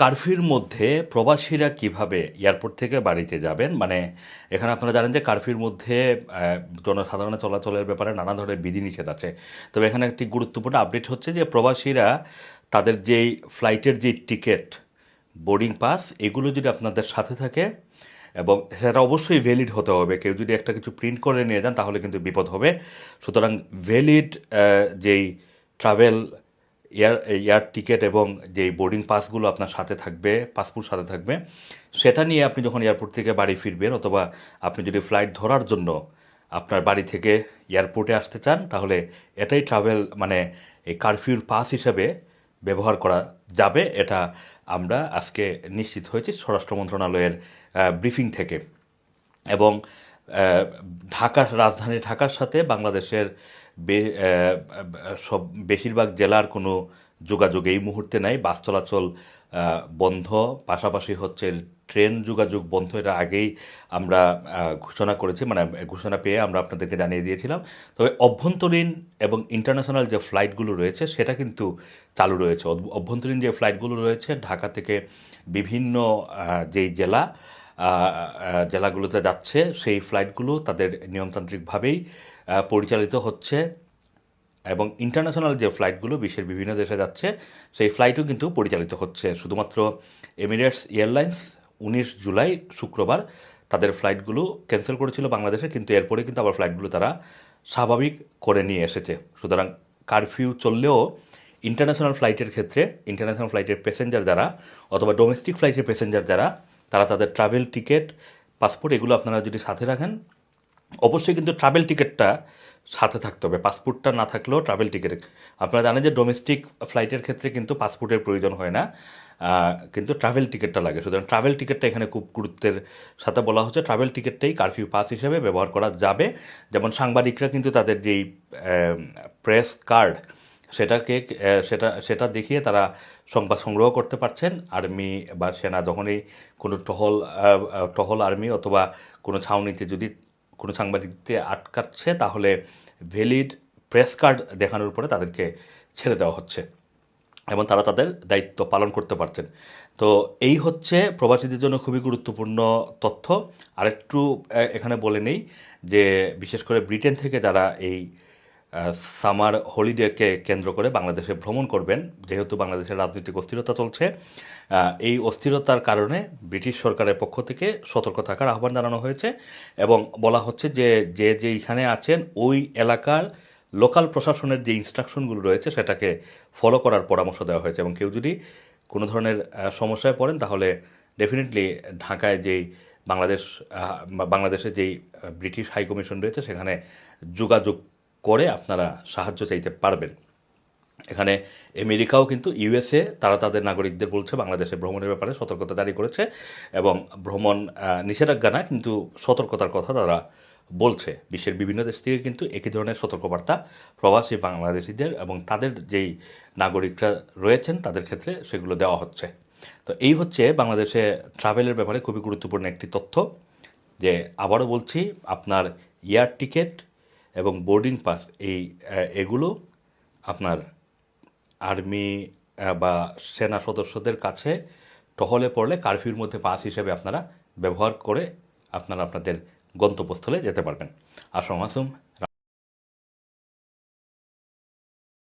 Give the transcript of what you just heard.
কারফিউর মধ্যে প্রবাসীরা কীভাবে এয়ারপোর্ট থেকে বাড়িতে যাবেন? মানে এখানে আপনারা জানেন যে কারফিউর মধ্যে আহ, জনসাধারণের চলাচলের ব্যাপারে নানা ধরনের বিধিনিষেধ আছে। তবে এখানে একটি গুরুত্বপূর্ণ আপডেট হচ্ছে যে প্রবাসীরা তাদের যেই ফ্লাইটের যে টিকিট বোর্ডিং পাস এগুলো যদি আপনাদের সাথে থাকে এবং সেটা অবশ্যই ভ্যালিড হতে হবে। কেউ যদি একটা কিছু প্রিন্ট করে নিয়ে যান তাহলে কিন্তু বিপদ হবে। সুতরাং ভ্যালিড যেই ট্রাভেল এয়ার এয়ার টিকিট এবং যেই বোর্ডিং পাসগুলো আপনার সাথে থাকবে পাসপোর্ট সাথে থাকবে, সেটা নিয়ে আপনি যখন এয়ারপোর্ট থেকে বাড়ি ফিরবেন অথবা আপনি যদি ফ্লাইট ধরার জন্য আপনার বাড়ি থেকে এয়ারপোর্টে আসতে চান, তাহলে এটাই ট্রাভেল মানে এই কারফিউর পাস হিসাবে ব্যবহার করা যাবে। এটা আমরা আজকে নিশ্চিত হয়েছি স্বরাষ্ট্র মন্ত্রণালয়ের ব্রিফিং থেকে। এবং ঢাকার রাজধানী ঢাকার সাথে বাংলাদেশের সব বেশিরভাগ জেলার কোনো যোগাযোগ এই মুহূর্তে নাই। বাস চলাচল বন্ধ। পাশাপাশি হচ্ছে ট্রেন যোগাযোগ বন্ধ। এটা আগেই আমরা ঘোষণা করেছি মানে ঘোষণা পেয়ে আমরা আপনাদেরকে জানিয়ে দিয়েছিলাম। তবে অভ্যন্তরীণ এবং ইন্টারন্যাশনাল যে ফ্লাইটগুলো রয়েছে, সেটা কিন্তু চালু রয়েছে। অভ্যন্তরীণ যে ফ্লাইটগুলো রয়েছে, ঢাকা থেকে বিভিন্ন যেই জেলা জেলাগুলোতে যাচ্ছে, সেই ফ্লাইটগুলো তাদের নিয়মতান্ত্রিকভাবেই পরিচালিত হচ্ছে এবং ইন্টারন্যাশনাল যে ফ্লাইটগুলো বিশ্বের বিভিন্ন দেশে যাচ্ছে, সেই ফ্লাইটও কিন্তু পরিচালিত হচ্ছে। শুধুমাত্র এমিরেটস এয়ারলাইন্স উনিশ জুলাই, শুক্রবার, তাদের ফ্লাইটগুলো ক্যান্সেল করেছিল বাংলাদেশে, কিন্তু এরপরে কিন্তু আবার ফ্লাইটগুলো তারা স্বাভাবিক করে নিয়ে এসেছে। সুতরাং কারফিউ চললেও ইন্টারন্যাশনাল ফ্লাইটের ক্ষেত্রে, ইন্টারন্যাশনাল ফ্লাইটের প্যাসেঞ্জার যারা, অথবা ডোমেস্টিক ফ্লাইটের প্যাসেঞ্জার যারা তারা তাদের ট্রাভেল টিকিট পাসপোর্ট এগুলো আপনারা যদি সাথে রাখেন, অবশ্যই কিন্তু ট্রাভেল টিকিটটা সাথে থাকতে হবে। পাসপোর্টটা না থাকলেও ট্রাভেল টিকিট আপনারা জানেন যে ডোমেস্টিক ফ্লাইটের ক্ষেত্রে কিন্তু পাসপোর্টের প্রয়োজন হয় না। কিন্তু ট্রাভেল টিকিটটা লাগে। সুতরাং ট্রাভেল টিকিটটা এখানে খুব গুরুত্বের সাথে বলা হচ্ছে। ট্রাভেল টিকিটটাই কারফিউ পাস হিসেবে ব্যবহার করা যাবে। যেমন সাংবাদিকরা কিন্তু তাদের যেই প্রেস কার্ড সেটাকে সেটা সেটা দেখিয়ে তারা সংবাদ সংগ্রহ করতে পারছেন। আর্মি বা সেনা যখনই কোনো টহল টহল আর্মি অথবা কোনো ছাউনিতে যদি কোনো সাংবাদিকতে আটকাচ্ছে, তাহলে ভ্যালিড প্রেস কার্ড দেখানোর পরে তাদেরকে ছেড়ে দেওয়া হচ্ছে এবং তারা তাদের দায়িত্ব পালন করতে পারছেন। তো এই হচ্ছে প্রবাসীদের জন্য খুবই গুরুত্বপূর্ণ তথ্য। আরেকটু এখানে বলে নেই যে বিশেষ করে ব্রিটেন থেকে যারা এই সামার হলিডেকে কেন্দ্র করে বাংলাদেশে ভ্রমণ করবেন। যেহেতু বাংলাদেশের রাজনৈতিক অস্থিরতা চলছে এই অস্থিরতার কারণে ব্রিটিশ সরকারের পক্ষ থেকে সতর্ক থাকার আহ্বান জানানো হয়েছে এবং বলা হচ্ছে যে যে যেইখানে আছেন ওই এলাকার লোকাল প্রশাসনের যে ইনস্ট্রাকশনগুলো রয়েছে সেটাকে ফলো করার পরামর্শ দেওয়া হয়েছে এবং কেউ যদি কোনো ধরনের সমস্যায় পড়েন তাহলে ডেফিনেটলি ঢাকায় যেই বাংলাদেশ আহ, বা বাংলাদেশের যেই ব্রিটিশ হাই কমিশন রয়েছে সেখানে যোগাযোগ করে আপনারা সাহায্য চাইতে পারবেন। এখানে আমেরিকাও কিন্তু ইউএসএ, তারা তাদের নাগরিকদের বলছে, বাংলাদেশে ভ্রমণের ব্যাপারে সতর্কতা জারি করেছে এবং ভ্রমণ নিষেধাজ্ঞা না, কিন্তু সতর্কতার কথা তারা বলছে। বিশ্বের বিভিন্ন দেশ থেকে কিন্তু একই ধরনের সতর্কবার্তা প্রবাসী বাংলাদেশিদের এবং তাদের যেই নাগরিকরা রয়েছেন, তাদের ক্ষেত্রে সেগুলো দেওয়া হচ্ছে। তো এই হচ্ছে বাংলাদেশে ট্রাভেলের ব্যাপারে খুবই গুরুত্বপূর্ণ একটি তথ্য, যে আবারও বলছি, আপনার এয়ার টিকিট এবং বোর্ডিং পাস এই এগুলো আপনার আর্মি বা সেনা সদস্যদের কাছে টহলে পড়লে কারফিউর মধ্যে পাস হিসেবে আপনারা ব্যবহার করে আপনারা আপনাদের গন্তব্যস্থলে যেতে পারবেন। আসম আসুম